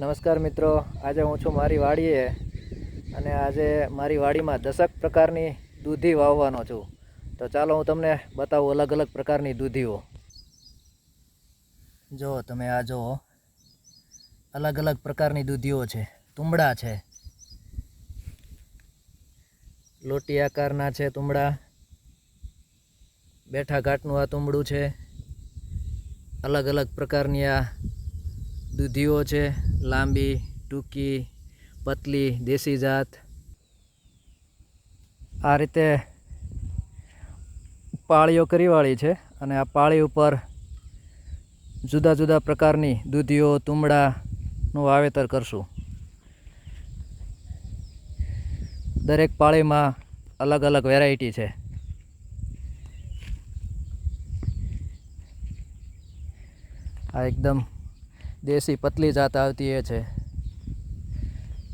નમસ્કાર મિત્રો, આજે હું છું મારી વાડીએ અને આજે મારી વાડીમાં દશક પ્રકારની દૂધી વાવવાનો છું. તો ચાલો હું તમને બતાવું અલગ અલગ પ્રકારની દૂધીઓ. જો તમે આ જુઓ, અલગ અલગ પ્રકારની દૂધીઓ છે. તુંબડા છે. લોટી આકારના છે તુંબડા. બેઠા ઘાટનું આ તુંબડું છે. અલગ અલગ પ્રકારની આ દૂધીઓ છે, લાંબી, ટૂંકી, પતલી, દેશી જાત. આ રીતે પાળીઓ કરીવાળી છે અને આ પાળી ઉપર જુદા જુદા પ્રકારની દૂધીઓ તુંબડાનું વાવેતર કરશું. દરેક પાળીમાં અલગ અલગ વેરાયટી છે. આ એકદમ દેશી પતલી જાત આવતી એ છે.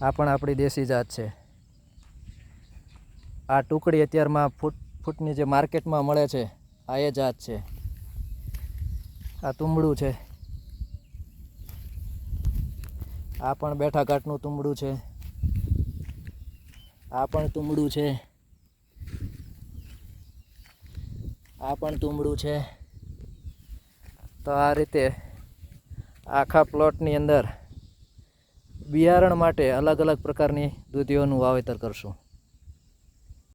આ પણ આપણી દેશી જાત છે. આ ટુકડી અત્યારમાં ફૂટ, ફૂટની જે માર્કેટમાં મળે છે, આ એ જાત છે. આ તુંબડું છે. આ પણ બેઠા ઘાટનું તુંબડું છે. આ પણ તુંબડું છે. આ પણ તુંબડું છે. તો આ રીતે આખા પ્લોટની અંદર બિયારણ માટે અલગ અલગ પ્રકારની દૂધીઓનું વાવેતર કરશું.